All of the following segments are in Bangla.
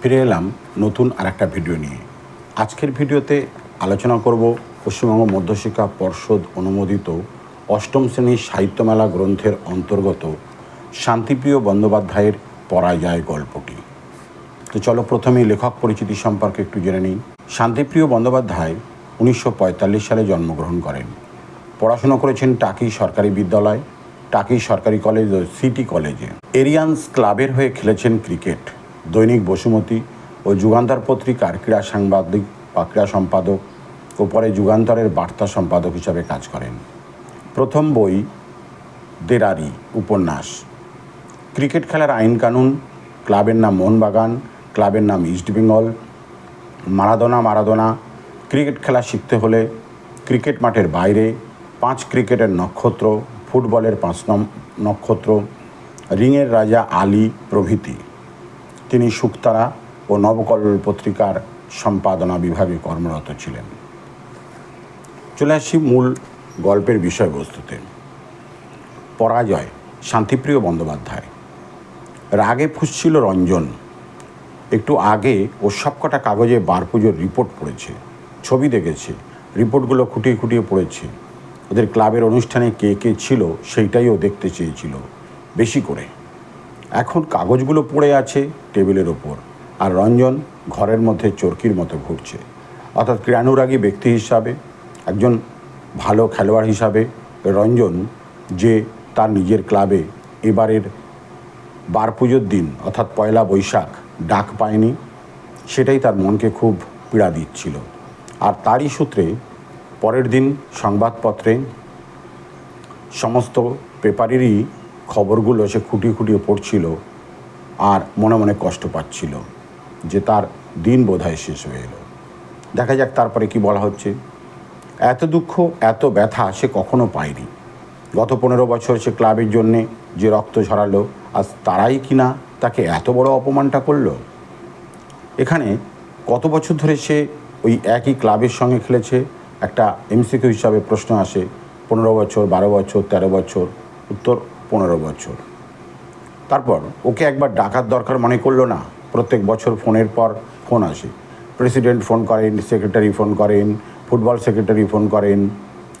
ফিরে এলাম নতুন আর একটা ভিডিও নিয়ে। আজকের ভিডিওতে আলোচনা করব পশ্চিমবঙ্গ মধ্যশিক্ষা পর্ষদ অনুমোদিত অষ্টম শ্রেণির সাহিত্যমেলা গ্রন্থের অন্তর্গত শান্তিপ্রিয় বন্দ্যোপাধ্যায়ের পরাজয় গল্পটি। তো চলো প্রথমেই লেখক পরিচিতি সম্পর্কে একটু জেনে নিই। শান্তিপ্রিয় বন্দ্যোপাধ্যায় উনিশশো পঁয়তাল্লিশ সালে জন্মগ্রহণ করেন। পড়াশোনা করেছেন টাকি সরকারি বিদ্যালয়, টাকি সরকারি কলেজ ও সিটি কলেজে। এরিয়ান্স ক্লাবের হয়ে খেলেছেন ক্রিকেট। দৈনিক বসুমতী ও যুগান্তর পত্রিকার ক্রীড়া সাংবাদিক বা ক্রীড়া সম্পাদক ও পরে যুগান্তরের বার্তা সম্পাদক হিসাবে কাজ করেন। প্রথম বই, দেরারি, উপন্যাস। ক্রিকেট খেলার আইন কানুন, ক্লাবের নাম মোহনবাগান, ক্লাবের নাম ইস্টবেঙ্গল মারাদোনা মারাদোনা। ক্রিকেট খেলা শিখতে হলে ক্রিকেট মাঠের বাইরে পাঁচ ক্রিকেটের নক্ষত্র, ফুটবলের পাঁচ নক্ষত্র, রিংয়ের রাজা আলী প্রভৃতি। তিনি শুকতারা ও নবকল্ল পত্রিকার সম্পাদনা বিভাগে কর্মরত ছিলেন। চলে আসি মূল গল্পের বিষয়বস্তুতে। পরাজয়, শান্তিপ্রিয় বন্দ্যোপাধ্যায়। রাগে ফুসছিল রঞ্জন। একটু আগে ও সবকটা কাগজে বার পুজোর রিপোর্ট পড়েছে। ছবি দেখেছে, রিপোর্টগুলো খুঁটিয়ে খুঁটিয়ে পড়েছে। ওদের ক্লাবের অনুষ্ঠানে কে কে ছিল সেইটাই ও দেখতে চেয়েছিল, বেশি করে। এখন কাগজগুলো পড়ে আছে টেবিলের ওপর, আর রঞ্জন ঘরের মধ্যে চরকির মতো ঘুরছে। অর্থাৎ ক্রীড়ানুরাগী ব্যক্তি হিসাবে, একজন ভালো খেলোয়াড় হিসাবে রঞ্জন যে তার নিজের ক্লাবে এবারের বার পুজোর দিন, অর্থাৎ পয়লা বৈশাখ, ডাক পায়নি, সেটাই তার মনকে খুব পীড়া দিচ্ছিল। আর তারই সূত্রে পরের দিন সংবাদপত্রে সমস্ত পেপারেরই খবরগুলো সে খুঁটিয়ে খুঁটিয়ে পড়ছিল আর মনে মনে কষ্ট পাচ্ছিল যে তার দিন বোধহয় শেষ হয়ে এলো। দেখা যাক তারপরে কি বলা হচ্ছে। এত দুঃখ, এত ব্যথা সে কখনো পায়নি। গত পনেরো বছর সে ক্লাবের জন্যে যে রক্ত ঝরালো, আজ তারাই কিনা তাকে এত বড় অপমানটা করল? এখানে কত বছর ধরে সে ওই একই ক্লাবের সঙ্গে খেলেছে? একটা এমসিকিউ হিসাবে প্রশ্ন আসে, পনেরো বছর, বারো বছর, তেরো বছর, উত্তর পনেরো বছর। তারপর ওকে একবার ডাকার দরকার মনে করল না। প্রত্যেক বছর ফোনের পর ফোন আসে। প্রেসিডেন্ট ফোন করেন, সেক্রেটারি ফোন করেন, ফুটবল সেক্রেটারি ফোন করেন।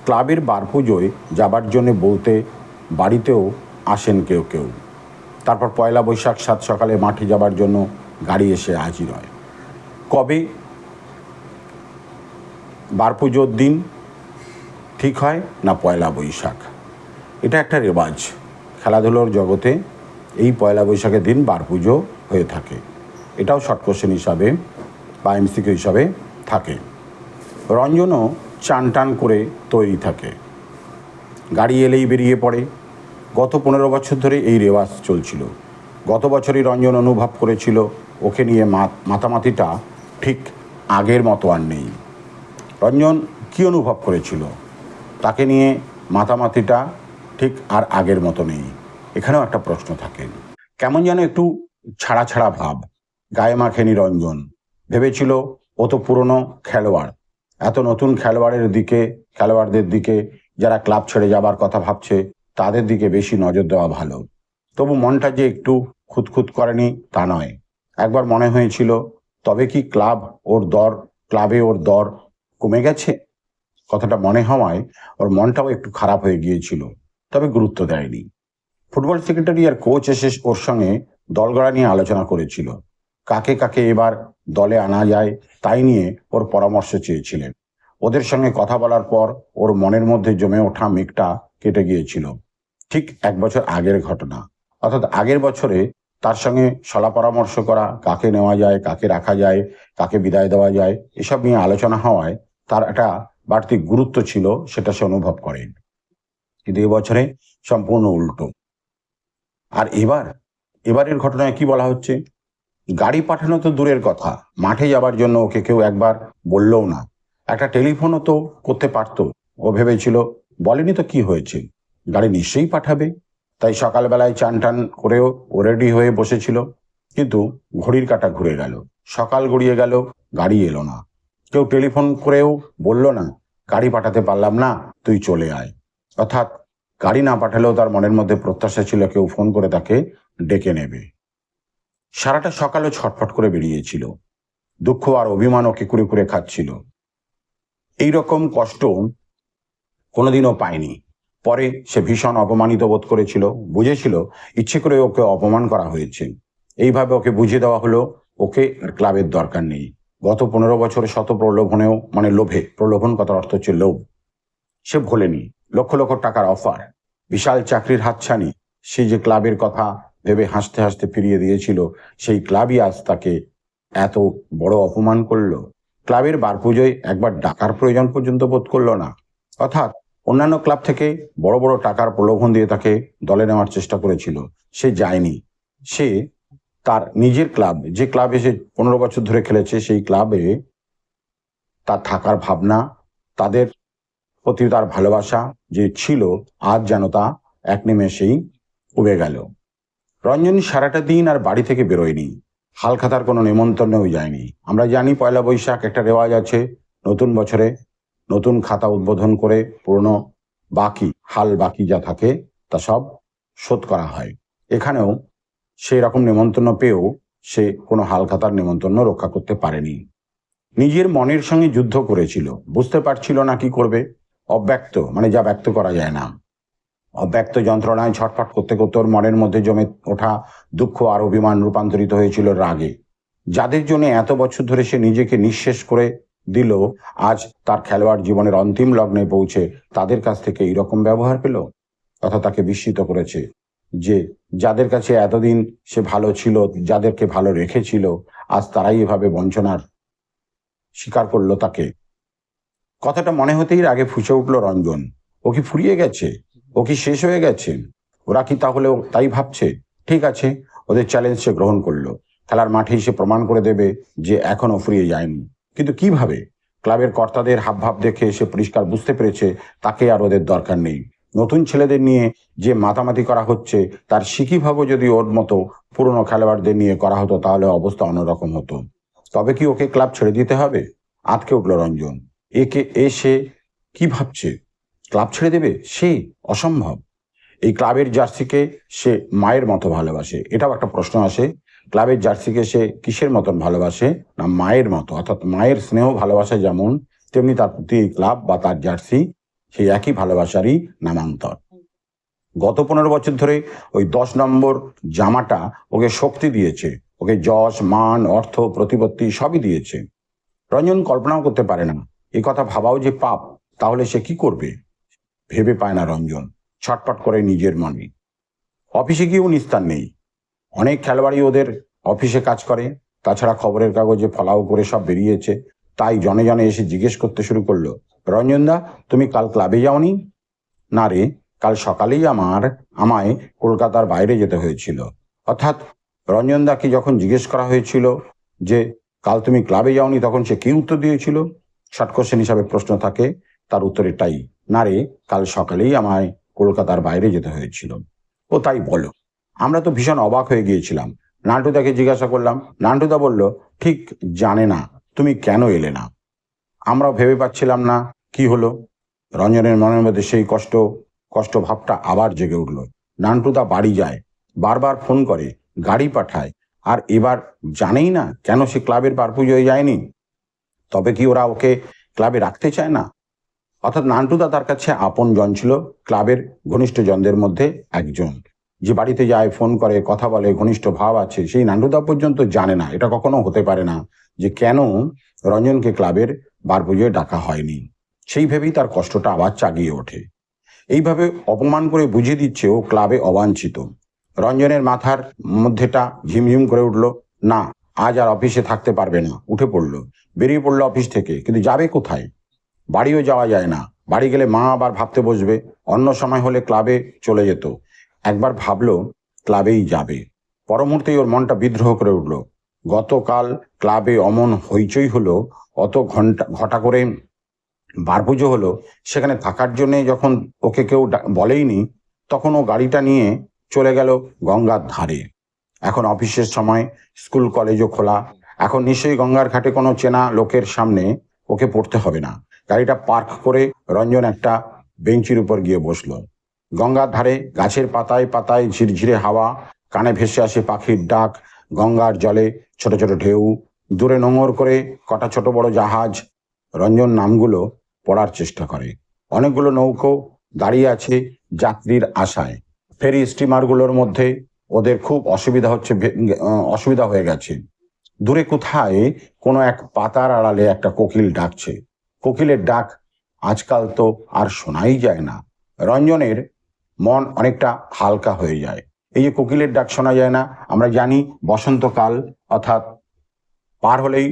ক্লাবের বার পুজোয় যাবার জন্যে বলতে বাড়িতেও আসেন কেউ কেউ। তারপর পয়লা বৈশাখ সাত সকালে মাঠে যাবার জন্য গাড়ি এসে হাজির হয়। কবে? বার পুজোর দিন ঠিক হয় না পয়লা বৈশাখ? এটা একটা রেওয়াজ। খেলাধুলোর জগতে এই পয়লা বৈশাখের দিন বার পুজো হয়ে থাকে। এটাও শর্ট কোশ্চেন হিসাবে বা এমসিকিউ হিসাবে থাকে। রঞ্জনও চান টান করে তৈরি থাকে। গাড়ি এলেই বেরিয়ে পড়ে। গত পনেরো বছর ধরে এই রেওয়াজ চলছিল। গত বছরই রঞ্জন অনুভব করেছিল, ওকে নিয়ে মাতামাতিটা ঠিক আগের মতো আর নেই। রঞ্জন কী অনুভব করেছিল? তাকে নিয়ে মাতামাতিটা ঠিক আর আগের মতো নেই। এখানেও একটা প্রশ্ন থাকে। কেমন যেন একটু ছাড়া ছাড়া ভাব। গায়ে মাখেনি রঞ্জন ভেবেছিল, ও তো পুরনো খেলোয়াড়। এত নতুন খেলোয়াড়ের দিকে, খেলোয়াড়দের দিকে যারা ক্লাব ছেড়ে যাবার কথা ভাবছে, তাদের দিকে বেশি নজর দেওয়া ভালো। তবু মনটা যে একটু খুঁতখুত করেনি, তা নয়। একবার মনে হয়েছিল, তবে কি ক্লাব ওর দর, ক্লাবে ওর দর কমে গেছে? কথাটা মনে হওয়ায় ওর মনটাও একটু খারাপ হয়ে গিয়েছিল। তবে গুরুত্ব দেয়নি। ফুটবল সেক্রেটারি আর কোচ এসে ওর সঙ্গে দলগড়া নিয়ে আলোচনা করেছিল। কাকে কাকে এবার দলে আনা যায় তাই নিয়ে ওর পরামর্শ চেয়েছিলেন। ওদের সঙ্গে কথা বলার পর ওর মনের মধ্যে জমে ওঠা মেঘটা কেটে গিয়েছিল। ঠিক এক বছর আগের ঘটনা। অর্থাৎ আগের বছরে তার সঙ্গে সলা পরামর্শ করা, কাকে নেওয়া যায়, কাকে রাখা যায়, কাকে বিদায় দেওয়া যায়, এসব নিয়ে আলোচনা হওয়ায় তার একটা বাড়তি গুরুত্ব ছিল, সেটা সে অনুভব করেন। কিন্তু এবছরে সম্পূর্ণ উল্টো। আর এবার, এবারের ঘটনায় কি বলা হচ্ছে? গাড়ি পাঠানো তো দূরের কথা, মাঠে যাবার জন্য ওকে কেউ একবার বললেও না। একটা টেলিফোনও তো করতে পারতো, ও ভেবেছিল, বলেনি তো কি হয়েছে? গাড়ি নিশ্চয়ই পাঠাবে। তাই সকালবেলায় চান টান করেও ও রেডি হয়ে বসেছিল। কিন্তু ঘড়ির কাটা ঘুরে গেল, সকাল গড়িয়ে গেল, গাড়ি এলো না। কেউ টেলিফোন করেও বলল না, গাড়ি পাঠাতে পারলাম না, তুই চলে আয়। অর্থাৎ গাড়ি না পাঠালেও তার মনের মধ্যে প্রত্যাশা ছিল কেউ ফোন করে তাকে ডেকে নেবে। সারাটা সকালে ছটফট করে বেরিয়েছিল। দুঃখ আর অভিমান ওকে কুড়ে কুড়ে খাচ্ছিল। এই রকম কষ্ট কোনোদিনও পায়নি। পরে সে ভীষণ অপমানিত বোধ করেছিল, বুঝেছিল ইচ্ছে করে ওকে অপমান করা হয়েছে। এইভাবে ওকে বুঝিয়ে দেওয়া হলো, ওকে আর ক্লাবের দরকার নেই। গত পনেরো বছরে শত প্রলোভনেও মানে লোভে, প্রলোভন কথার অর্থ হচ্ছে লোভ। সে ভোলেনি। লক্ষ লক্ষ টাকার অফার। বিশাল চাকরির হাতছানি। সে যে ক্লাবের কথা ভেবে হাসতে হাসতে ফিরিয়ে দিয়েছিল, সেই ক্লাবই আজ তাকে এত বড় অপমান করল। ক্লাবের বার পুজোয় একবার ডাকার প্রয়োজন পর্যন্ত বোধ করল না। অর্থাৎ অন্যান্য ক্লাব থেকে বড় বড় টাকার প্রলোভন দিয়ে তাকে দলে নেওয়ার চেষ্টা করেছিল। সে যায়নি। সে তার নিজের ক্লাব, যে ক্লাবে সে পনেরো বছর ধরে খেলেছে, সেই ক্লাবে তার থাকার ভাবনা, তাদের প্রতি তার ভালোবাসা যে ছিল, আজ যেন তা এক নিমেষেই উবে গেল। রঞ্জনী সারাটা দিন আর বাড়ি থেকে বেরোয়নি। হালখাতার কোনো নেমন্তন্নেও যায়নি। আমরা জানি পয়লা বৈশাখ একটা রেওয়াজ আছে, নতুন বছরে নতুন খাতা উদ্বোধন করে পুরনো বাকি, হাল বাকি যা থাকে তা সব শোধ করা হয়। এখানেও সেই রকম নেমন্তন্ন পেয়েও সে কোনো হালখাতার নেমন্তন্ন রক্ষা করতে পারেনি। নিজের মনের সঙ্গে যুদ্ধ করেছিল। বুঝতে পারছিল না কি করবে। অব্যক্ত মানে যা ব্যক্ত করা যায় না। অব্যক্ত যন্ত্রণায় ছটফট করতে করতে ওর মনের মধ্যে জমে ওঠা দুঃখ আর অভিমান রূপান্তরিত হয়েছিল রাগে। যাদের জন্য এত বছর ধরে সে নিজেকে নিঃশেষ করে দিল, আজ তার খেলোয়াড় জীবনের অন্তিম লগ্নে পৌঁছে তাদের কাছ থেকে এইরকম ব্যবহার পেল? তথা তাকে বিস্মিত করেছে যে, যাদের কাছে এতদিন সে ভালো ছিল, যাদেরকে ভালো রেখেছিল, আজ তারাই এভাবে বঞ্চনার স্বীকার করল তাকে। কথাটা মনে হতেই আগে ফুসে উঠল রঞ্জন। ও কি ফুরিয়ে গেছে? ও কি শেষ হয়ে গেছে? ওরা কি তাহলেও তাই ভাবছে? ঠিক আছে, ওদের চ্যালেঞ্জ সে গ্রহণ করল। খেলার মাঠেই সে প্রমাণ করে দেবে যে এখনও ফুরিয়ে যায়নি। কিন্তু কীভাবে? ক্লাবের কর্তাদের হাবভাব দেখে সে পরিষ্কার বুঝতে পেরেছে, তাকে আর ওদের দরকার নেই। নতুন ছেলেদের নিয়ে যে মাতামাতি করা হচ্ছে, তার সিকিভাবে যদি ওর মতো পুরনো খেলোয়াড়দের নিয়ে করা হতো, তাহলে অবস্থা অন্যরকম হতো। তবে কি ওকে ক্লাব ছেড়ে দিতে হবে? আটকে উঠল রঞ্জন। একে এসে কি ভাবছে? ক্লাব ছেড়ে দেবে? সে অসম্ভব। এই ক্লাবের জার্সিকে সে মায়ের মতো ভালোবাসে। এটাও একটা প্রশ্ন আসে। ক্লাবের জার্সিকে সে কিসের মতন ভালোবাসে? না, মায়ের মতো। অর্থাৎ মায়ের স্নেহ ভালোবাসা যেমন, তেমনি তার প্রতি এই ক্লাব বা তার জার্সি সেই একই ভালোবাসারই নামান্তর। গত পনেরো বছর ধরে ওই দশ নম্বর জামাটা ওকে শক্তি দিয়েছে। ওকে যশ, মান, অর্থ, প্রতিপত্তি সবই দিয়েছে। রঞ্জন কল্পনাও করতে পারে না। এ কথা ভাবাও যে পাপ, তাহলে সে কি করবে? ভেবে পায় না রঞ্জন ছটপট করে নিজের মনে। অফিসে গিয়েও নিস্তার নেই। অনেক খেলোয়াড়ই ওদের অফিসে কাজ করে, তাছাড়া খবরের কাগজে ফলাও করে সব বেরিয়েছে। তাই জনে জনে এসে জিজ্ঞেস করতে শুরু করল রঞ্জনদা তুমি কাল ক্লাবে যাওনি? না রে, কাল সকালেই আমার, আমায় কলকাতার বাইরে যেতে হয়েছিল। অর্থাৎ রঞ্জনদাকে যখন জিজ্ঞেস করা হয়েছিল যে, কাল তুমি ক্লাবে যাওনি? তখন সে কি উত্তর দিয়েছিল? শর্ট কোশ্চেন হিসাবে প্রশ্ন থাকে, তার উত্তরেরটাই না রে, কাল সকালেই আমায় কলকাতার বাইরে যেতে হয়েছিল। ও তাই বলো। আমরা তো ভীষণ অবাক হয়ে গিয়েছিলাম। নান্টুদাকে জিজ্ঞাসা করলাম, নান্টুদা বলল, ঠিক জানে না, তুমি কেন এলে না? আমরা ভেবে পাচ্ছিলাম না, কি হলো? রঞ্জনের মনের মধ্যে সেই কষ্ট কষ্ট ভাবটা আবার জেগে উঠল। নান্টুদা বাড়ি যায়, বারবার ফোন করে, গাড়ি পাঠায়, আর এবার জানেই না কেন সে ক্লাবের বার পুজোয় যায়নি? তবে কি ওরা ওকে ক্লাবে রাখতে চায় না? অর্থাৎ নান্টুদা তার কাছে আপন জন ছিল, ক্লাবের ঘনিষ্ঠ জনদের মধ্যে একজন। যে বাড়িতে যায়, ফোন করে, কথা বলে, ঘনিষ্ঠ ভাব আছে, সেই নান্টুদা পর্যন্ত জানে না। এটা কখনো হতে পারে না যে কেন রঞ্জনকে ক্লাবের বার পুজোয় ডাকা হয়নি। সেই ভেবেই তার কষ্টটা আবার চাগিয়ে ওঠে। এইভাবে অপমান করে বুঝিয়ে দিচ্ছে ও ক্লাবে অবাঞ্ছিত। রঞ্জনের মাথার মধ্যেটা ঝিমঝিম করে উঠল, না, আজ আর অফিসে থাকতে পারবে না। উঠে পড়ল। বেরিয়ে পড়ল অফিস থেকে, কিন্তু যাবে কোথায়? বাড়িও যাওয়া যায় না। বাড়ি গেলে মা আবার ভাবতে বসবে, অন্য সময় হলে ক্লাবে চলে যেত। একবার ভাবলো ক্লাবেই যাবে। পরমুহূর্তেই ওর মনটা বিদ্রোহ করে উঠল। গতকাল ক্লাবে অমন হইচই হলো, অত ঘণ্টা, ঘটা করে বার পুজো হলো, সেখানে থাকার জন্যে যখন ওকে কেউ বলেইনি, তখন ও গাড়িটা নিয়ে চলে গেল গঙ্গার ধারে। এখন অফিসের সময় স্কুল কলেজও খোলা। এখন নিশ্চয়ই গঙ্গার ঘাটে কোনো চেনা লোকের সামনে ওকে পড়তে হবে না। গাড়িটা পার্ক করে রঞ্জন একটা বেঞ্চির উপর গিয়ে বসল। গঙ্গার ধারে গাছের পাতায় পাতায় ঝিরঝিরে হাওয়া, কানে ভেসে আসে পাখির ডাক, গঙ্গার জলে ছোট ছোট ঢেউ, দূরে নোঙর করে কটা ছোট বড় জাহাজ। রঞ্জন নামগুলো পড়ার চেষ্টা করে। অনেকগুলো নৌকো দাঁড়িয়ে আছে যাত্রীর আশায়। ফেরি স্টিমারগুলোর মধ্যে ওদের খুব অসুবিধা হচ্ছে অসুবিধা হয়ে গেছে। দূরে কোথায় কোনো এক পাতার আড়ালে একটা কোকিল ডাকছে। কোকিলের ডাক আজকাল তো আর শোনাই যায় না। রঞ্জনের মন অনেকটা হালকা হয়ে যায়। এই যে কোকিলের ডাক শোনা যায় না, আমরা জানি বসন্তকাল অর্থাৎ পার হলেই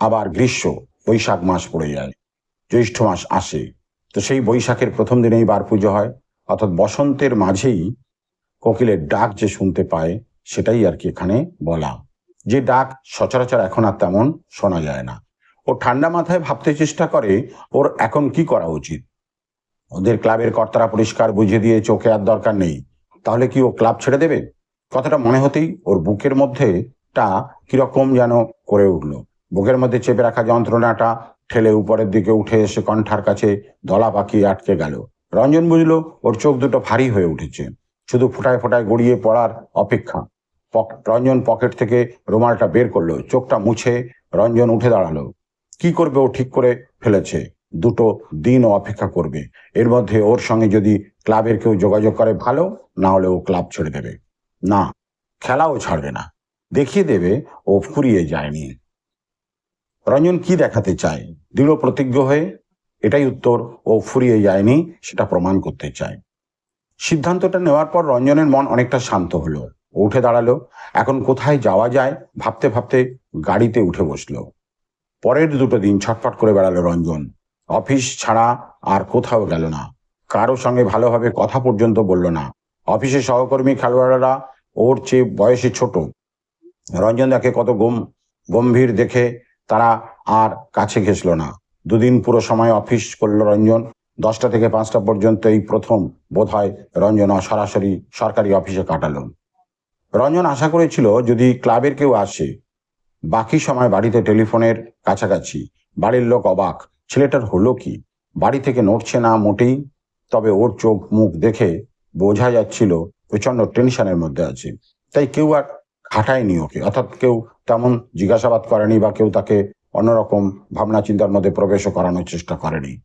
আবার গ্রীষ্ম, বৈশাখ মাস পড়ে যায়, জ্যৈষ্ঠ মাস আসে। তো সেই বৈশাখের প্রথম দিনেই বার পুজো হয়, অর্থাৎ বসন্তের মাঝেই কোকিলের ডাক যে শুনতে পায়, সেটাই আর কি এখানে বলা। যে ডাক সচরাচর এখন আর তেমন শোনা যায় না। ও ঠান্ডা মাথায় ভাবতে চেষ্টা করে, ওর এখন কি করা উচিত? ওদের ক্লাবের কর্তারা পরিষ্কার বুঝিয়ে দিয়ে চোখে আর দরকার নেই। তাহলে কি ও ক্লাব ছেড়ে দেবে? কথাটা মনে হতেই ওর বুকের মধ্যে মধ্যেটা কীরকম যেন করে উঠল। বুকের মধ্যে চেপে রাখা যন্ত্রণাটা ঠেলে উপরের দিকে উঠে এসে কণ্ঠার কাছে দলা পাকিয়ে আটকে গেল। রঞ্জন বুঝলো ওর চোখ দুটো ভারী হয়ে উঠেছে। শুধু ফোটায় ফোটায় গড়িয়ে পড়ার অপেক্ষা। পক- রঞ্জন পকেট থেকে রুমালটা বের করল, চোখটা মুছে রঞ্জন উঠে দাঁড়াল। কি করবে ও ঠিক করে ফেলেছে? দুটো দিন ও অপেক্ষা করবে। এর মধ্যে ওর সঙ্গে যদি ক্লাবের কেউ যোগাযোগ করে ভালো, না হলে ও ক্লাব ছেড়ে দেবে। না, খেলাও ছাড়বে না। দেখিয়ে দেবে ও ফুরিয়ে যায়নি। রঞ্জন কি দেখাতে চায়? দৃঢ় প্রতিজ্ঞ হয়ে এটাই উত্তর, ও ফুরিয়ে যায়নি, সেটা প্রমাণ করতে চায়। সিদ্ধান্তটা নেওয়ার পর রঞ্জনের মন অনেকটা শান্ত হলো। উঠে দাঁড়াল। এখন কোথায় যাওয়া যায় ভাবতে ভাবতে গাড়িতে উঠে বসল। পরের দুটো দিন ছটফট করে বেড়ালো রঞ্জন। অফিস ছাড়া আর কোথাও গেল না। কারও সঙ্গে ভালোভাবে কথা পর্যন্ত বলল না। অফিসের সহকর্মী খেলোয়াড়রা ওর চেয়ে বয়সে ছোট। রঞ্জন দেখে কত গম, গম্ভীর দেখে তারা আর কাছে ঘেসলো না। দুদিন পুরো সময় অফিস করল রঞ্জন। দশটা থেকে পাঁচটা পর্যন্ত এই প্রথম বোধ হয় রঞ্জন সরাসরি সরকারি অফিসে কাটালো। রঞ্জন আশা করেছিল যদি ক্লাবের কেউ আসে, বাকি সময় বাড়িতে টেলিফোনের কাছাকাছি, বাড়ির লোক অবাক, ছেলেটার হলো কি? বাড়ি থেকে নড়ছে না মোটেই, তবে ওর চোখ মুখ দেখে বোঝা যাচ্ছিল প্রচণ্ড টেনশনের মধ্যে আছে। তাই কেউ আর খাটায়নি ওকে, অর্থাৎ কেউ তেমন জিজ্ঞাসাবাদ করেনি বা কেউ তাকে অন্যরকম ভাবনা চিন্তার মধ্যে প্রবেশও করানোর চেষ্টা করেনি।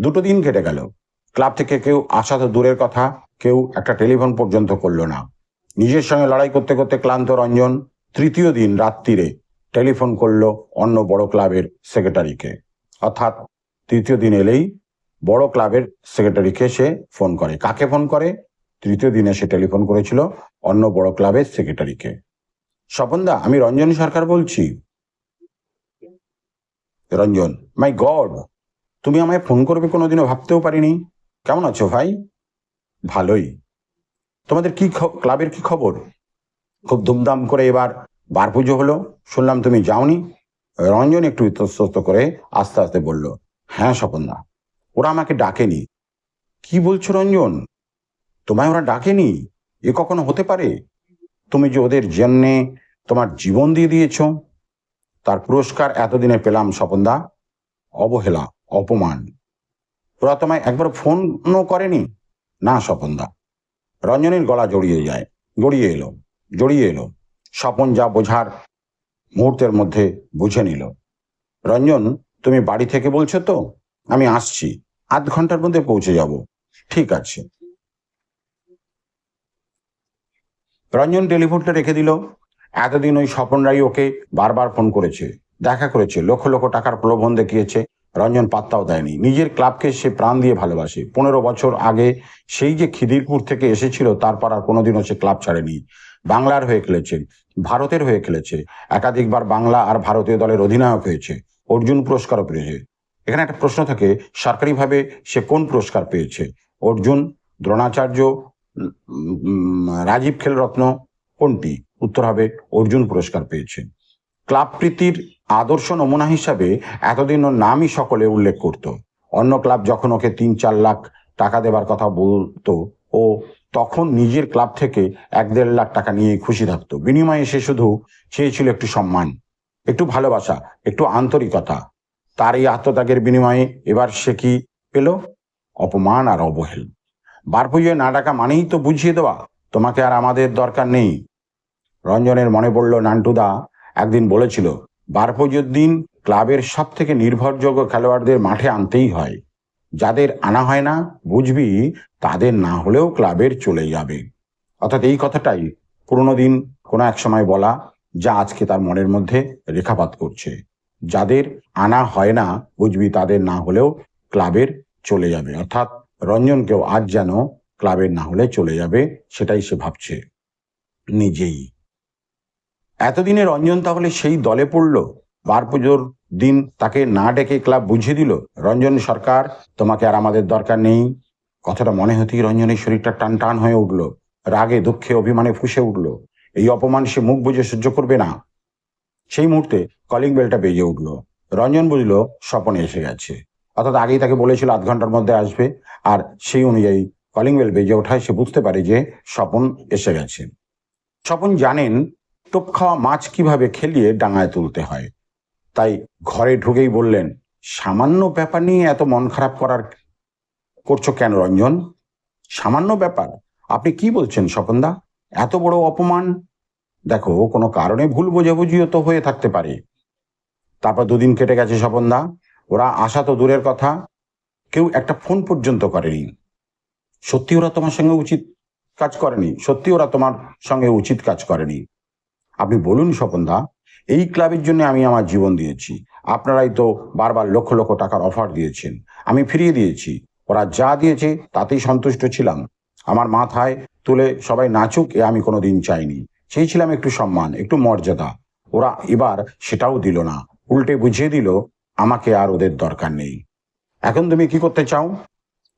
দুটো দিন কেটে গেল। ক্লাব থেকে কেউ আসা তো দূরের কথা, কেউ একটা টেলিফোন পর্যন্ত করল না। নিজের সঙ্গে লড়াই করতে করতে ক্লান্ত রঞ্জন তৃতীয় দিন রাত্রিরে টেলিফোন করল অন্য বড় ক্লাবের সেক্রেটারিকে। অর্থাৎ তৃতীয় দিন এলেই বড় ক্লাবের সেক্রেটারিকে সে ফোন করে। কাকে ফোন করে? তৃতীয় দিনে সে টেলিফোন করেছিল অন্য বড় ক্লাবের সেক্রেটারিকে। স্বপনদা, আমি রঞ্জন সরকার বলছি। রঞ্জন, মাই গড, তুমি আমায় ফোন করবে কোনোদিনও ভাবতেও পারিনি। কেমন আছো ভাই? ভালোই। তোমাদের কি ক্লাবের কি খবর? খুব ধুমধাম করে এবার বার পুজো হলো। শুনলাম তুমি যাওনি। রঞ্জন একটু ইতস্তত করে আস্তে আস্তে বলল হ্যাঁ স্বপনদা, ওরা আমাকে ডাকেনি। কি বলছো রঞ্জন? তোমায় ওরা ডাকেনি? এ কখনো হতে পারে? তুমি যে ওদের জন্যে তোমার জীবন দিয়ে দিয়েছ, তার পুরস্কার এতদিনে পেলাম স্বপনদা, অবহেলা, অপমান। ওরা তোমায় একবার ফোনও করেনি? না স্বপনদা রঞ্জনের গলা জড়িয়ে যায়, জড়িয়ে এলো জড়িয়ে এলো। স্বপন যা বোঝার মুহূর্তের মধ্যে বুঝে নিল। রঞ্জন, তুমি বাড়ি থেকে বলছো তো? আমি আসছি। আধ ঘণ্টার মধ্যে পৌঁছে যাব। ঠিক আছে। রঞ্জন টেলিফোনটা রেখে দিল। এতদিন ওই স্বপন রাই ওকে বারবার ফোন করেছে, দেখা করেছে। লক্ষ লক্ষ টাকার প্রলোভন দেখিয়েছে। রঞ্জন পাত্তাও দেয়নি। নিজের ক্লাবকে সে প্রাণ দিয়ে ভালোবাসে। পনেরো বছর আগে সেই যে খিদিরপুর থেকে এসেছিল, তারপর আর কোনোদিনও সে ক্লাব ছাড়েনি। বাংলার হয়ে খেলেছে, ভারতের হয়ে খেলেছে। একাধিকবার বাংলা আর ভারতীয় দলের অধিনায়ক হয়েছে। অর্জুন পুরস্কারও পেয়েছে। এখানে একটা প্রশ্ন থাকে, সরকারিভাবে সে কোন পুরস্কার পেয়েছে? অর্জুন, দ্রোণাচার্য রাজীব খেলরত্ন, কোনটি? উত্তর হবে, অর্জুন পুরস্কার পেয়েছে। ক্লাব প্রীতির আদর্শ নমুনা হিসাবে এতদিন ওর নামই সকলে উল্লেখ করত। অন্য ক্লাব যখন ওকে তিন চার লাখ টাকা দেবার কথা বলতো, ও তখন নিজের ক্লাব থেকে এক দেড় লাখ টাকা নিয়ে খুশি থাকতো। বিনিময়ে সে শুধু চেয়েছিল একটু সম্মান, একটু ভালোবাসা, একটু আন্তরিকতা। তার এই আত্মত্যাগের বিনিময়ে এবার সে কি পেল? অপমান আর অবহেল। বার না ডাকা মানেই তো বুঝিয়ে দেওয়া, তোমাকে আর আমাদের দরকার নেই। রঞ্জনের মনে পড়ল নান্টুদা একদিন বলেছিল বার দিন ক্লাবের সব থেকে নির্ভরযোগ্য খেলোয়াড়দের মাঠে আনতেই হয়। যাদের আনা হয় না, বুঝবি তাদের না হলেও ক্লাবের চলে যাবে। অর্থাৎ এই কথাটাই পুরোনো দিন কোনো এক সময় বলা, যা আজকে তার মনের মধ্যে রেখাপাত করছে। যাদের আনা হয় না, বুঝবি তাদের না হলেও ক্লাবের চলে যাবে। অর্থাৎ রঞ্জনকেও আজ যেন ক্লাবের না হলে চলে যাবে, সেটাই সে ভাবছে নিজেই। এতদিনে রঞ্জন তাহলে সেই দলে পড়ল? বার পুজোর দিন তাকে না ডেকে ক্লাব বুঝিয়ে দিল, রঞ্জন সরকার, তোমাকে আর আমাদের দরকার নেই। কথাটা মনে হতেই রঞ্জনের শরীরটা টান টান হয়ে উঠল, রাগে, দুঃখে, অভিমানে ফুসে উঠল। এই অপমান সে মুখ বুঝে সহ্য করবে না। সেই মুহূর্তে কলিং বেলটা বেজে উঠল। রঞ্জন বুঝল, স্বপনে এসে গেছে। অর্থাৎ আগেই তাকে বলেছিল আধ ঘণ্টার মধ্যে আসবে, আর সেই অনুযায়ী কলিং বেল বেজে ওঠায় সে বুঝতে পারে যে স্বপন এসে গেছে। স্বপন জানেন টোপ খাওয়া মাছ কীভাবে খেলিয়ে ডাঙায় তুলতে হয়? তাই ঘরে ঢুকেই বললেন, সামান্য ব্যাপার নিয়ে এত মন খারাপ করার করছ কেন রঞ্জন? সামান্য ব্যাপার। আপনি কি বলছেন স্বপনদা? এত বড় অপমান? দেখো, কোনো কারণে ভুল বোঝাবুঝিও তো হয়ে থাকতে পারে। তারপর দুদিন কেটে গেছে স্বপনদা। ওরা আসা তো দূরের কথা। কেউ একটা ফোন পর্যন্ত করেনি। সত্যি ওরা তোমার সঙ্গে উচিত কাজ করেনি। সত্যি ওরা তোমার সঙ্গে উচিত কাজ করেনি। আপনি বলুন স্বপনদা, এই ক্লাবের জন্য আমি আমার জীবন দিয়েছি। আপনারাই তো বারবার লক্ষ লক্ষ টাকার অফার দিয়েছেন। আমি ফিরিয়ে দিয়েছি। ওরা যা দিয়েছে তাতেই সন্তুষ্ট ছিলাম। আমার মাথায় তুলে সবাই নাচুক এ আমি কোনো দিন চাইনি। চেয়েছিলাম একটু সম্মান, একটু মর্যাদা। ওরা এবার সেটাও দিল না। উল্টে বুঝিয়ে দিল, আমাকে আর ওদের দরকার নেই। এখন তুমি কি করতে চাও?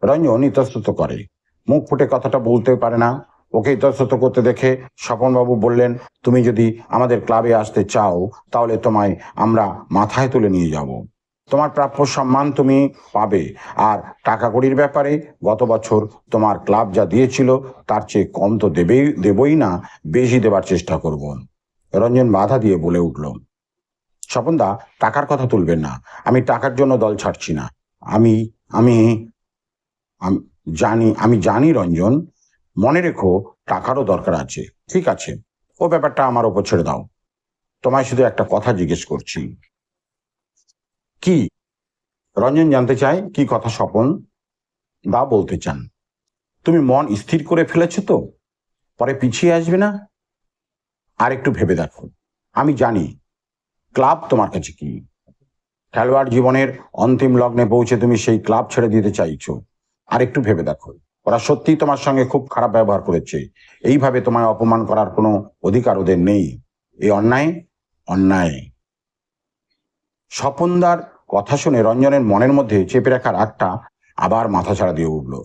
রঞ্জন ইতস্তত করে। মুখ ফুটে কথাটা বলতে পারে না। ওকে ইতস্তত করতে দেখে স্বপনবাবু বললেন, তুমি যদি আমাদের ক্লাবে আসতে চাও, তাহলে তোমায় আমরা মাথায় তুলে নিয়ে যাব। তোমার প্রাপ্য সম্মান তুমি পাবে, আর টাকা কড়ির ব্যাপারে গত বছর তোমার ক্লাব যা দিয়েছিল, তার চেয়ে কম তো দেবেই, দেবই না, বেশি দেবার চেষ্টা করব। রঞ্জন বাধা দিয়ে বলে উঠল, স্বপনদা, টাকার কথা তুলবেন না, আমি টাকার জন্য দল ছাড়ছি না। আমি আমি জানি আমি জানি রঞ্জন মনে রেখো, টাকারও দরকার আছে। ঠিক আছে, ও ব্যাপারটা আমার ওপর ছেড়ে দাও। তোমায় শুধু একটা কথা জিজ্ঞেস করছি। কি? রঞ্জন জানতে চায়, কি কথা স্বপন? বা বলতে চান। তুমি মন স্থির করে ফেলেছো তো? পরে পিছিয়ে আসবে না? আর একটু ভেবে দেখো। আমি জানি, ক্লাব তোমার কাছে কি? খেলোয়াড় জীবনের অন্তিম লগ্নে পৌঁছে তুমি সেই ক্লাব ছেড়ে দিতে চাইছো। আর একটু ভেবে দেখো। ওরা সত্যিই তোমার সঙ্গে খুব খারাপ ব্যবহার করেছে। এইভাবে তোমায় অপমান করার কোনো অধিকার ওদের নেই। এই অন্যায় অন্যায়। স্বপনদার কথা শুনে রঞ্জনের মনের মধ্যে চেপে রাখার আগটা আবার মাথা ছাড়া দিয়ে উঠল।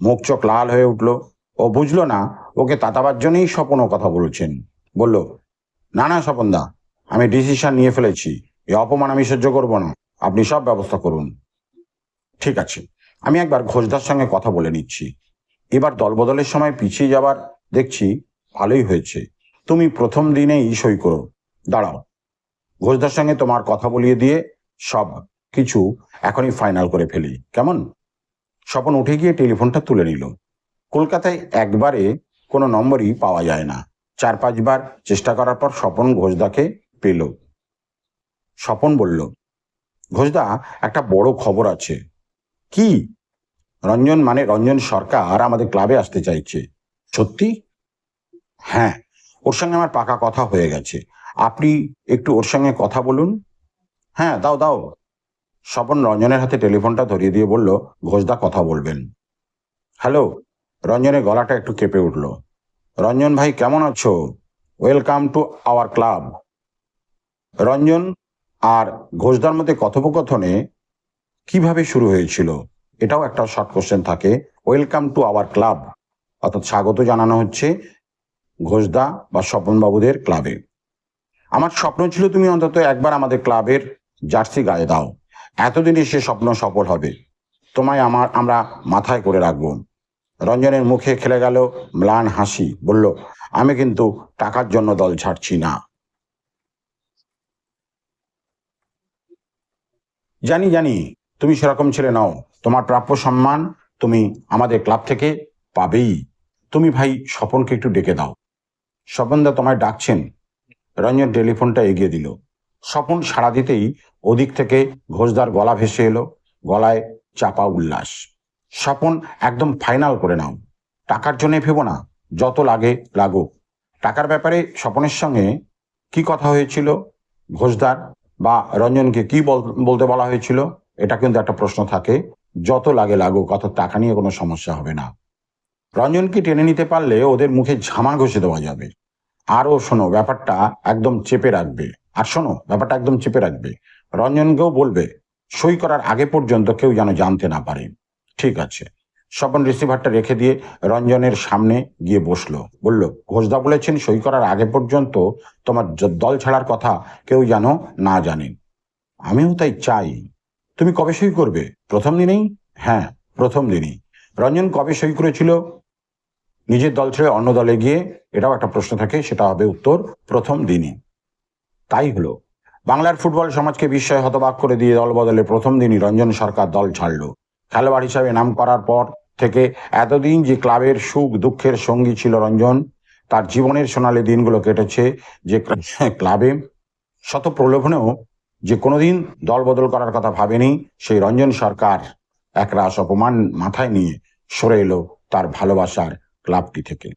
মুখ চোখ লাল হয়ে উঠল। ও বুঝলো না, ওকে তাতাবার জন্যই স্বপন কথা বলছেন। বলল, না না, স্বপনদা, আমি ডিসিশন নিয়ে ফেলেছি। এই অপমান আমি সহ্য করব না। আপনি সব ব্যবস্থা করুন। ঠিক আছে, আমি একবার ঘোষদার সঙ্গে কথা বলে নিচ্ছি। এবার দলবদলের সময় পিছিয়ে যাবার দেখছি ভালোই হয়েছে। তুমি প্রথম দিনেই সই করো। দাঁড়াও। ঘোষদার সঙ্গে তোমার কথা বলিয়ে দিয়ে সব কিছু এখনই ফাইনাল করে ফেলি। কেমন? স্বপন উঠে গিয়ে টেলিফোনটা তুলে নিল। কলকাতায় একবারে কোনো নম্বরই পাওয়া যায় না। চার পাঁচবার চেষ্টা করার পর স্বপন ঘোষদাকে পেল। স্বপন বলল, ঘোষদা, একটা বড় খবর আছে। কি? রঞ্জন মানে রঞ্জন সরকার আমাদের ক্লাবে আসতে চাইছে। সত্যি? হ্যাঁ। ওর সঙ্গে আমার পাকা কথা হয়ে গেছে। আপনি একটু ওর সঙ্গে কথা বলুন। হ্যাঁ দাও দাও। স্বপন রঞ্জনের হাতে টেলিফোনটা ধরিয়ে দিয়ে বলল, ঘোষদা কথা বলবেন। হ্যালো রঞ্জনের গলাটা একটু কেঁপে উঠল। রঞ্জন ভাই, কেমন আছো? Welcome to our club Ranjan আর ঘোষদার মধ্যে কথোপকথনে কীভাবে শুরু হয়েছিল? এটাও একটা শর্ট কোশ্চেন থাকে। ওয়েলকাম টু আওয়ার ক্লাব অর্থাৎ স্বাগত জানানো হচ্ছে ঘোষদা বা স্বপনবাবুদের ক্লাবে আমার স্বপ্ন ছিল তুমি অন্তত একবার আমাদের ক্লাবের জার্সি গায়ে দাও। এতদিনে সে স্বপ্ন সফল হবে। তোমায় আমার, আমরা মাথায় করে রাখব। রঞ্জনের মুখে খেলে গেল ম্লান হাসি। বলল, আমি কিন্তু টাকার জন্য দল ছাড়ছি না। জানি জানি, তুমি সেরকম ছেলে নাও। তোমার প্রাপ্য সম্মান তুমি আমাদের ক্লাব থেকে পাবেই। তুমি ভাই স্বপনকে একটু ডেকে দাও। স্বপনদা তোমায় ডাকছেন। রঞ্জন টেলিফোনটা এগিয়ে দিল। স্বপন সাড়া দিতেই ওদিক থেকে ঘোষদার গলা ভেসে এলো। গলায় চাপা উল্লাস। স্বপন একদম ফাইনাল করে নাও। টাকার জন্য ভেবো না, যত লাগে লাগুক। টাকার ব্যাপারে স্বপনের সঙ্গে কি কথা হয়েছিল? ঘোষদার বা রঞ্জনকে কি বল- বলতে বলা হয়েছিল? এটা কিন্তু একটা প্রশ্ন থাকে। যত লাগে লাগুক, অত টাকা নিয়ে কোনো সমস্যা হবে না। রঞ্জনকে টেনে নিতে পারলে ওদের মুখে ঝামা ঘষে দেওয়া যাবে। আরও শোনো, ব্যাপারটা একদম চেপে রাখবে। আর শোনো, ব্যাপারটা একদম চেপে রাখবে। রঞ্জনকেও বলবে, সই করার আগে পর্যন্ত কেউ যেন জানতে না পারে। ঠিক আছে। স্বপন রিসিভারটা রেখে দিয়ে রঞ্জনের সামনে গিয়ে বসল। বলল, ঘোষদা বলেছেন সই করার আগে পর্যন্ত তোমার দল ছাড়ার কথা কেউ যেন না জানেন আমিও তাই চাই। তুমি কবে সই করবে? প্রথম দিনেই? হ্যাঁ প্রথম দিনই। রঞ্জন কবে সই করেছিল? নিজের দল ছেড়ে অন্য দলে গিয়ে? এটাও একটা প্রশ্ন থাকে, সেটা হবে উত্তর প্রথম দিনই। তাই হলো। বাংলার ফুটবল সমাজকে বিস্ময় হতবাক করে দিয়ে দল বদলে প্রথম দিনই রঞ্জন সরকার দল ছাড়লো। খেলোয়াড় হিসাবে নাম করার পর থেকে এতদিন যে ক্লাবের সুখ, দুঃখের সঙ্গী ছিল রঞ্জন, তার জীবনের সোনালী দিনগুলো কেটেছে যে ক্লাবে শত প্রলোভনেও যে কোনোদিন দল বদল করার কথা ভাবেনি, সেই রঞ্জন সরকার একরাশ অপমান মাথায় নিয়ে সরে এলো তার ভালোবাসার ক্লাবটি থেকে।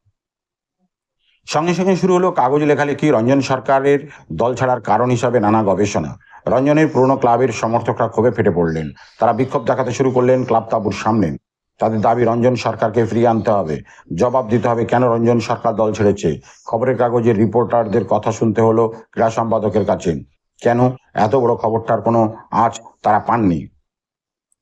সঙ্গে সঙ্গে শুরু হলো কাগজ লেখালেখি, রঞ্জন সরকারের দল ছাড়ার কারণ হিসাবে নানা গবেষণা। রঞ্জনের পুরনো ক্লাবের সমর্থকরা ক্ষোভে ফেটে পড়লেন। তারা বিক্ষোভ দেখাতে শুরু করলেন ক্লাব তাঁবুর সামনে। তাদের দাবি, রঞ্জন সরকারকে ফিরিয়ে আনতে হবে। জবাব দিতে হবে, কেন রঞ্জন সরকার দল ছেড়েছে? খবরের কাগজের রিপোর্টারদের কথা শুনতে হলো ক্রীড়া সম্পাদকের কাছে। কেন? এত বড় খবরটার কোনো আজ তারা পাননি।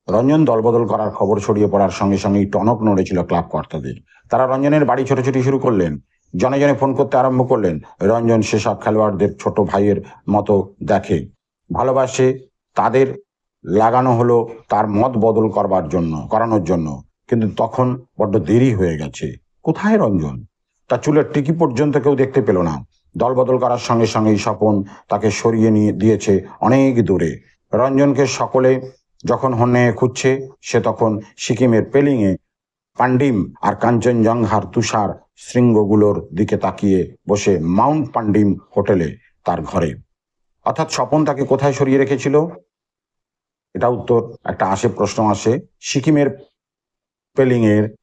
রঞ্জন দলবদল করার খবর ছড়িয়ে পড়ার সঙ্গে সঙ্গেই টনক নড়েছিল ক্লাব কর্তাদের। তারা রঞ্জনের বাড়ি ছোটাছুটি শুরু করলেন, জনে জনে ফোন করতে আরম্ভ করলেন। রঞ্জন সেসব খেলোয়াড়দের ছোট ভাইয়ের মতো দেখে। ভালোবাসে, তাদের লাগানো হলো তার মত বদল করবার জন্য, করানোর জন্য। কিন্তু তখন বড্ড দেরি হয়ে গেছে। কোথায় রঞ্জন? তার চুলের টিকি পর্যন্ত কেউ দেখতে পেল না। দল বদল করার সঙ্গে সঙ্গেই স্বপন তাকে সরিয়ে নিয়ে দিয়েছে অনেক দূরে। রঞ্জনকে সকলে যখন হন্যে খুঁজছে, সে তখন সিকিমের পেলিংয়ে পান্ডিম আর কাঞ্চনজঙ্ঘার তুষার শৃঙ্গগুলোর দিকে তাকিয়ে বসে মাউন্ট পান্ডিম হোটেলে তার ঘরে। অর্থাৎ স্বপন তাকে কোথায় সরিয়ে রেখেছিল? এটা উত্তর, একটা আসে প্রশ্ন আসে। সিকিমের পেলিংয়ের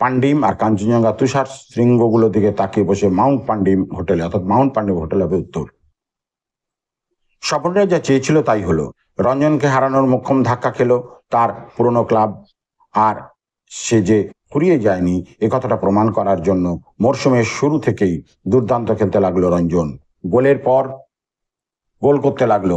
পান্ডিম আর কাঞ্চনজঙ্ঘা তুষার শৃঙ্গগুলোর দিকে তাকিয়ে বসে মাউন্ট পান্ডিম হোটেলে, অর্থাৎ মাউন্ট পান্ডিম হোটেল হবে উত্তর। স্বপনরা যা চেয়েছিল তাই হলো, রঞ্জনকে হারানোর মোক্ষম ধাক্কা খেলো তার পুরনো ক্লাব আর সে যে ফুরিয়ে যায়নি, এ কথাটা প্রমাণ করার জন্য মরশুমের শুরু থেকেই দুর্দান্ত খেলতে লাগল রঞ্জন। গোলের পর গোল করতে লাগল।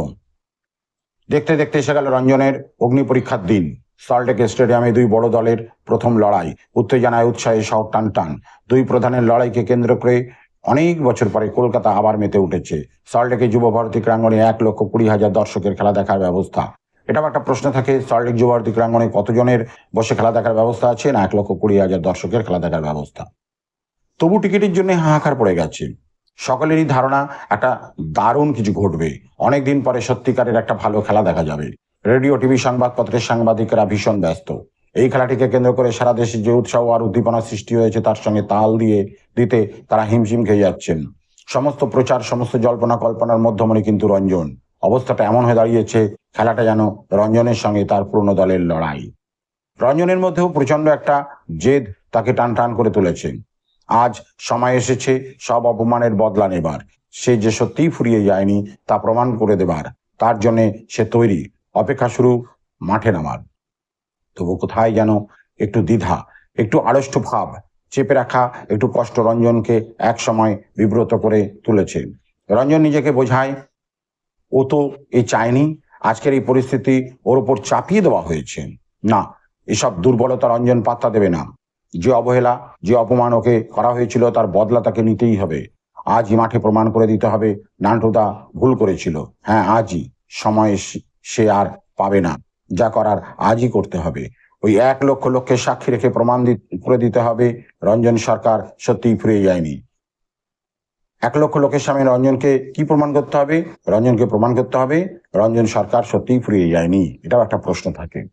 দেখতে দেখতে এসে গেল রঞ্জনের অগ্নি পরীক্ষার দিন। সল্টেক স্টেডিয়ামে দুই বড় দলের প্রথম লড়াই। উত্তেজনায় উৎসাহে শহর টান টান দুই প্রধানের লড়াইকে কেন্দ্র করে অনেক বছর পরে কলকাতা আবার মেতে উঠেছে। সল্টেকে যুব ভারতী এক লক্ষ কুড়ি হাজার দর্শকের খেলা দেখার ব্যবস্থা। এটাও একটা প্রশ্ন থাকে, সল্টেক যুব ভারতী কতজনের বসে খেলা দেখার ব্যবস্থা আছে না এক লক্ষ কুড়ি হাজার দর্শকের খেলা দেখার ব্যবস্থা? তবু টিকিটের জন্য হাহাকার পড়ে গেছে। সকলেরই ধারণা, একটা দারুণ কিছু ঘটবে। অনেকদিন পরে সত্যিকারের একটা ভালো খেলা দেখা যাবে। রেডিও, টিভি সংবাদপত্রের সাংবাদিকরা ভীষণ ব্যস্ত। এই খেলাটিকে কেন্দ্র করে সারা দেশে যে উৎসাহ আর উদ্দীপনা সৃষ্টি হয়েছে, তার সঙ্গে তাল দিয়ে দিতে তারা হিমশিম খেয়ে যাচ্ছেন। সমস্ত প্রচার, সমস্ত জল্পনা কল্পনার মধ্যমণি কিন্তু রঞ্জন। অবস্থাটা এমন হয়ে দাঁড়িয়েছে, খেলাটা যেন রঞ্জনের সঙ্গে তার পুরনো দলের লড়াই। রঞ্জনের মধ্যেও প্রচণ্ড একটা জেদ তাকে টান টান করে তুলেছে। আজ সময় এসেছে, সব অপমানের বদলা নেবার। সে যে সত্যিই ফুরিয়ে যায়নি, তা প্রমাণ করে দেবার। তার জন্যে সে তৈরি। অপেক্ষা শুরু, মাঠে নামার। তবু কোথায় যেন একটু দ্বিধা, একটু আড়ষ্ট ভাব চেপে রাখা, একটু কষ্ট রঞ্জনকে এক সময় বিব্রত করে তুলেছে। রঞ্জন নিজেকে বোঝায়, ও তো এ চায়নি, আজকের এই পরিস্থিতি ওর উপর চাপিয়ে দেওয়া হয়েছে। না, এসব দুর্বলতা রঞ্জন পাত্তা দেবে না। যে অবহেলা, যে অপমান ওকে করা হয়েছিল তার বদলা তাকে নিতেই হবে। আজই মাঠে প্রমাণ করে দিতে হবে, নান্টুদা ভুল করেছিল। হ্যাঁ আজই সময় সে- আর পাবে না। যা করার আজই করতে হবে। ওই এক লক্ষ লক্ষের সাক্ষী রেখে প্রমাণ করে দিতে হবে, রঞ্জন সরকার সত্যিই ফিরে যায়নি। এক লক্ষ লোকের সামনে রঞ্জনকে কি প্রমাণ করতে হবে? রঞ্জনকে প্রমাণ করতে হবে, রঞ্জন সরকার সত্যিই ফুরিয়ে যায়নি। এটাও একটা প্রশ্ন থাকে।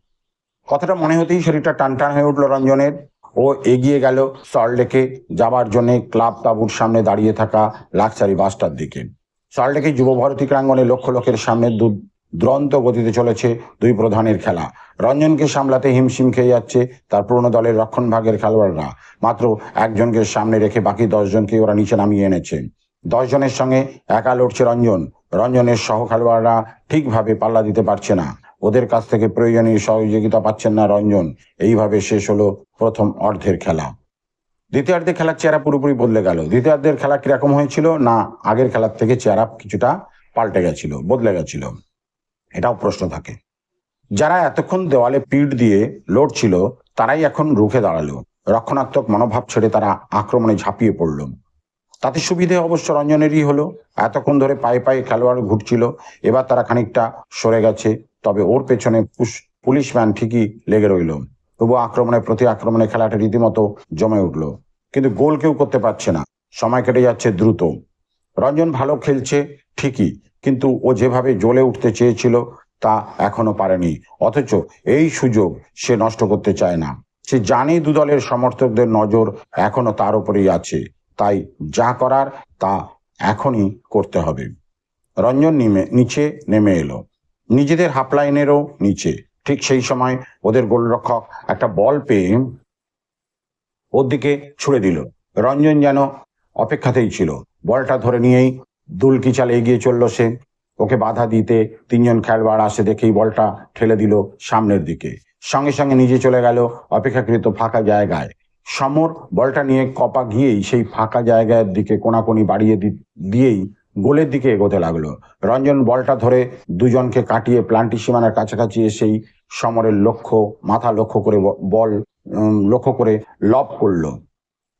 কথাটা মনে হতেই শরীরটা টান টান হয়ে উঠল রঞ্জনের। ও এগিয়ে গেল সল্টলেকে যাবার জন্য ক্লাব তাঁবুর সামনে দাঁড়িয়ে থাকা লাক্সারি বাসটার দিকে। সল্টলেকে যুব ভারতী প্রাঙ্গণে লক্ষ লোকের সামনে দু- দুরন্ত গতিতে চলেছে দুই প্রধানের খেলা। রঞ্জনকে সামলাতে হিমশিম খেয়ে যাচ্ছে তার পুরনো দলের রক্ষণভাগের খেলোয়াড়রা। মাত্র একজনকে সামনে রেখে বাকি দশজনকে ওরা নিচে নামিয়ে এনেছে। দশজনের সঙ্গে একা লড়ছে রঞ্জন। রঞ্জনের সহ খেলোয়াড়রা ঠিকভাবে পাল্লা দিতে পারছে না। ওদের কাছ থেকে প্রয়োজনীয় সহযোগিতা পাচ্ছেন না রঞ্জন। এইভাবে শেষ হলো প্রথম অর্ধের খেলা। দ্বিতীয়ার্ধে খেলার চেহারা পুরোপুরি বদলে গেল। দ্বিতীয়ার্ধের খেলা কীরকম হয়েছিল? না, আগের খেলার থেকে চেহারা কিছুটা পাল্টে গেছিল, বদলে গেছিল। এটাও প্রশ্ন থাকে। যারা এতক্ষণ দেওয়ালে পিঠ দিয়ে লড়ছিল, তারাই এখন রুখে দাঁড়াল। রক্ষণাত্মক মনোভাব ছেড়ে তারা আক্রমণে ঝাঁপিয়ে পড়ল। তাতে সুবিধে অবশ্য রঞ্জনেরই হলো। এতক্ষণ ধরে পায়ে পায়ে খেলোয়াড় ঘুরছিল, এবার তারা খানিকটা সরে গেছে, তবে ওর পেছনে পুশ- পুলিশ ম্যান ঠিকই লেগে রইল। তবু আক্রমণে প্রতি আক্রমণে খেলাটা রীতিমতো জমে উঠল। কিন্তু গোল কেউ করতে পারছে না। সময় কেটে যাচ্ছে দ্রুত। রঞ্জন ভালো খেলছে ঠিকই কিন্তু ও যেভাবে জ্বলে উঠতে চেয়েছিল তা এখনও পারেনি। অথচ এই সুযোগ সে নষ্ট করতে চায় না। সে জানে দু দলের সমর্থকদের নজর এখনও তার উপরেই আছে। তাই যা করার তা এখনই করতে হবে। রঞ্জন নিমে, নিচে নেমে এলো। নিজেদের হাফ লাইনেরও নিচে। ঠিক সেই সময় ওদের গোলরক্ষক একটা বল পেয়ে ওর দিকে ছুড়ে দিল। রঞ্জন যেন অপেক্ষাতেই ছিল। বলটা ধরে নিয়েই দুলকি চালে এগিয়ে চলল সে। ওকে বাধা দিতে তিনজন খেলোয়াড় আসে দেখেই বলটা ঠেলে দিল সামনের দিকে। সঙ্গে সঙ্গে নিজে চলে গেল অপেক্ষাকৃত ফাঁকা জায়গায়। সমর বলটা নিয়ে কপা গিয়েই সেই ফাঁকা জায়গার দিকে কোনাকুনি বাড়িয়ে দিয়েই গোলের দিকে এগোতে লাগল। রঞ্জন বলটা ধরে দুজনকে কাটিয়ে প্লান্টি সীমানার কাছাকাছি এসেই সমরের লক্ষ্য, মাথা লক্ষ্য করে বল লক্ষ্য করে লব করল।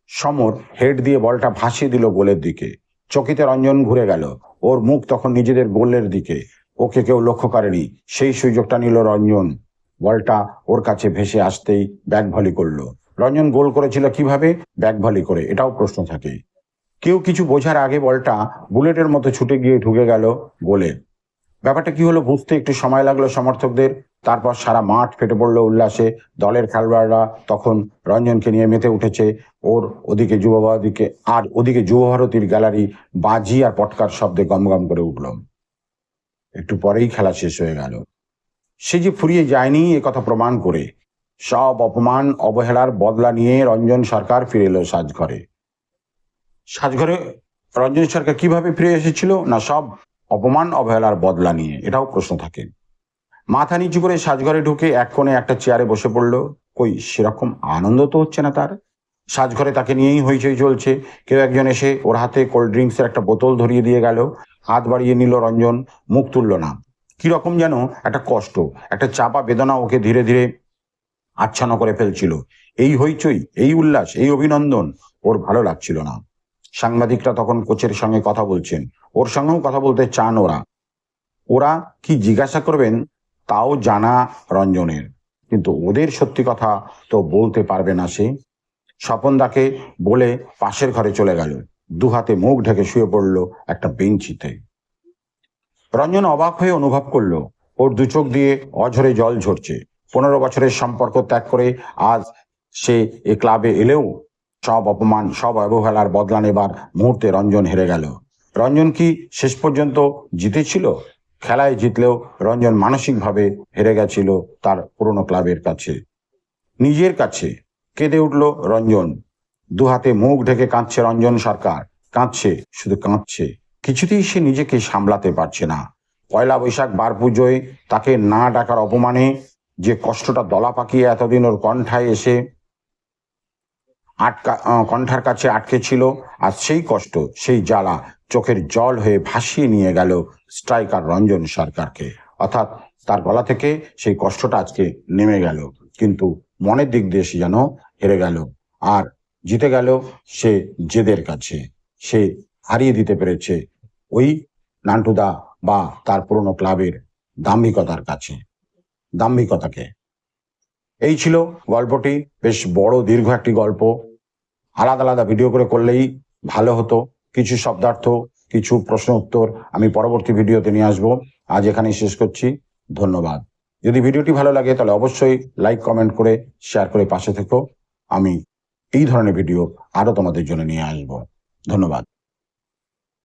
সমর হেড দিয়ে বলটা ভাসিয়ে দিল গোলের দিকে। চকিতে রঞ্জন ঘুরে গেল। ওর মুখ তখন নিজেদের গোলের দিকে। ওকে কেউ লক্ষ্য করেনি। সেই সুযোগটা নিল রঞ্জন। বলটা ওর কাছে ভেসে আসতেই ব্যাক ভলি করল। রঞ্জন গোল করেছিল কীভাবে? ব্যাক ভলি করে, এটাও প্রশ্ন থাকে। কেউ কিছু বোঝার আগে বলটা বুলেটের মতো ছুটে গিয়ে ঢুকে গেল গোলে। ব্যাপারটা কি হলো? বুঝতে একটু সময় লাগল সমর্থকদের। তারপর সারা মাঠ ফেটে পড়ল উল্লাসে। দলের খেলোয়াড়রা তখন রঞ্জনকে নিয়ে মেতে উঠেছে। ওর ওদিকে যুব ভারতীকে আর ওদিকে যুব ভারতীর গ্যালারি বাজি আর পটকার শব্দে গমগম করে উঠল। একটু পরেই খেলা শেষ হয়ে গেল। সে যে ফুরিয়ে যায়নি এ কথা প্রমাণ করে। সব অপমান, অবহেলার বদলা নিয়ে রঞ্জন সরকার ফিরে এলো সাজঘরে। সাজঘরে রঞ্জন সরকার কীভাবে ফিরে এসেছিল? না সব অপমান, অবহেলার বদলা নিয়ে, এটাও প্রশ্ন থাকে। মাথা নিচু করে সাজঘরে ঢুকে এক কোণে একটা চেয়ারে বসে পড়ল। কই, সেরকম আনন্দ তো হচ্ছে না তার? সাজঘরে তাকে নিয়েই হইচই চলছে। কেউ একজন এসে ওর হাতে কোল্ড ড্রিঙ্কসের একটা বোতল ধরিয়ে দিয়ে গেল। হাত বাড়িয়ে নিল রঞ্জন, মুখ তুলল না। কীরকম যেন একটা কষ্ট, একটা চাপা বেদনা ওকে ধীরে ধীরে আচ্ছন্ন করে ফেলছিল। এই হইচই, এই উল্লাস, এই অভিনন্দন ওর ভালো লাগছিল না। সাংবাদিকরা তখন কোচের সঙ্গে কথা বলছেন। ওর সঙ্গেও কথা বলতে চান ওরা। ওরা কি জিজ্ঞাসা করবেন তাও জানা রঞ্জনের। কিন্তু ওদের সত্যি কথা তো বলতে পারবে না সে। স্বপনদাকে বলে পাশের ঘরে চলে গেল। দু হাতে মুখ ঢেকে শুয়ে পড়ল একটা বেঞ্চিতে। রঞ্জন অবাক হয়ে অনুভব করল, ওর দু চোখ দিয়ে অঝরে জল ঝরছে। পনেরো বছরের সম্পর্ক ত্যাগ করে আজ সে এ ক্লাবে এলেও সব অপমান, সব অবহেলার বদলা নেবার মুহূর্তে রঞ্জন হেরে গেল। রঞ্জন কি শেষ পর্যন্ত জিতেছিল? খেলায় জিতলেও রঞ্জন মানসিকভাবে হেরে গেছিল তার পুরনো ক্লাবের কাছে। নিজের কাছে কেঁদে উঠল রঞ্জন। দু হাতে মুখ ঢেকে কাঁদছে রঞ্জন সরকার। কাঁদছে, শুধু কাঁদছে। কিছুতেই সে নিজেকে সামলাতে পারছে না। পয়লা বৈশাখ বার পুজোয় তাকে না ডাকার অপমানে যে কষ্টটা দলা পাকিয়ে এতদিন ওর কণ্ঠায় এসে আটকা কণ্ঠার কাছে আটকে ছিল আর সেই কষ্ট, সেই জ্বালা চোখের জল হয়ে ভাসিয়ে নিয়ে গেল স্ট্রাইকার রঞ্জন সরকারকে। অর্থাৎ তার গলা থেকে সেই কষ্টটা আজকে নেমে গেল, কিন্তু মনের দিক দিয়ে সে যেন হেরে গেল আর জিতে গেল সে জেদের কাছে। সে হারিয়ে দিতে পেরেছে ওই নান্টুদা বা তার পুরনো ক্লাবের দাম্ভিকতার কাছে, দাম্ভিকতাকে। এই ছিল গল্পটি, বেশ বড়, দীর্ঘ একটি গল্প। আলাদা আলাদা ভিডিও করে করলেই ভালো হতো। কিছু শব্দার্থ, কিছু প্রশ্ন উত্তর আমি পরবর্তী ভিডিওতে নিয়ে আসব। আজ এখানেই শেষ করছি। ধন্যবাদ। যদি ভিডিওটি ভালো লাগে তাহলে অবশ্যই লাইক কমেন্ট করে শেয়ার করে পাশে থেকো। আমি এই ধরনের ভিডিও আরও তোমাদের জন্য নিয়ে আসব। ধন্যবাদ।